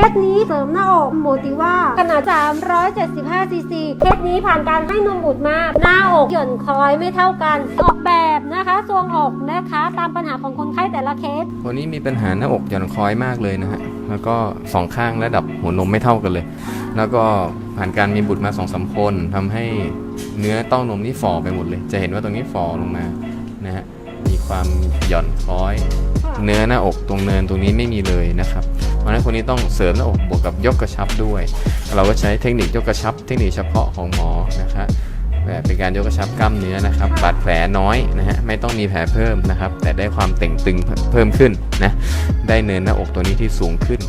เคสนี้เสริมหน้าอกโมติว่าขนาด 375ซีซีเคสนี้ผ่านการให้นมบุตรมาหน้าอกหย่อนคล้อยไม่เท่ากัน ออกแบบนะคะทรวงอกนะคะ ตามปัญหาของคนไข้แต่ละเคสคนนี้มีปัญหาหน้าอกหย่อนคล้อยมากเลยนะฮะแล้วก็สองข้างระดับหัวนมไม่เท่ากันเลย แล้วก็ผ่านการมีบุตรมาสองสามคนทำให้เนื้อเต้านมนี่ฝ่อไปหมดเลย จะเห็นว่าตรงนี้ฝ่อลงมานะฮะมีความหย่อนคล้อย เนื้อหน้าอกตรงเนินตรงนี้ไม่มีเลยนะครับเพราะฉะนั้นคนนี้ต้องเสริมหน้าอกบวกกับยกกระชับด้วย เราก็ใช้เทคนิคยกกระชับ เทคนิคเฉพาะของหมอนะครับแบบเป็นการยกกระชับกล้ามเนื้อนะครับบาดแผลน้อยนะฮะไม่ต้องมีแผลเพิ่มนะครับ แต่ได้ความเต่งตึงเพิ่มขึ้น นะได้เนินหน้าอกตัวนี้ที่สูงขึ้น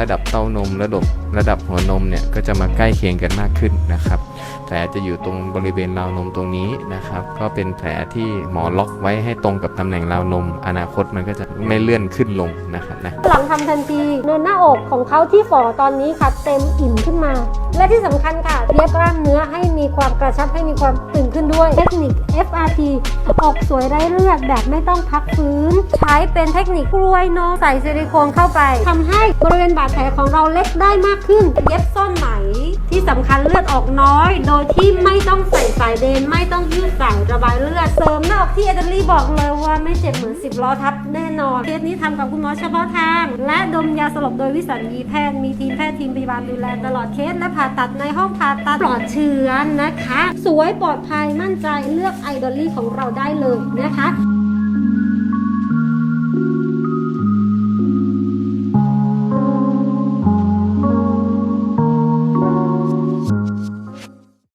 ระดับเต้านมระดับระดับหัวนมเนี่ยก็จะมาใกล้เคียงกันมากขึ้นนะครับแผลจะอยู่ตรงบริเวณราวนมตรงนี้นะครับก็เป็นแผลที่หมอล็อกไว้ให้ตรงกับตำแหน่งราวนม อนาคตมันก็จะไม่เลื่อนขึ้นลงนะครับนะหลังทำทันทีเนินหน้าอกของเขาที่ฝ่อตอนนี้ค่ะเต็มอิ่มขึ้นมา และที่สำคัญค่ะเย็บกล้ามเนื้อให้มีความกระชับให้มีความตึงขึ้นด้วยเทคนิค FRT ออกสวยไร้เลือดแบบไม่ต้องพักฟื้น ใช้เป็นเทคนิคกล้วยโนมใส่ซิลิโคนเข้าไปทำให้บริเวณบาดแผลของเราเล็กได้มากขึ้น เย็บซ่อนไหม ที่สำคัญเลือดออกน้อย โดยที่ไม่ต้องใส่สายเดน ไม่ต้องยืดสายระบายเลือดเสริมหน้าอกที่เอเดลี่บอกเลยว่าไม่เจ็บเหมือน10ล้อทับแน่นอนเคสนี้ทำกับคุณหมอเฉพาะทาง และดมยาสลบโดยวิสัญญีแพทย์มีทีมแพทย์ทีมพยาบาลดูแลตลอดเคสและผ่าตัดในห้องผ่าตัดปลอดเชื้อนะคะ สวยปลอดภัยมั่นใจเลือกไอดอลลี่ของเราได้เลยนะคะ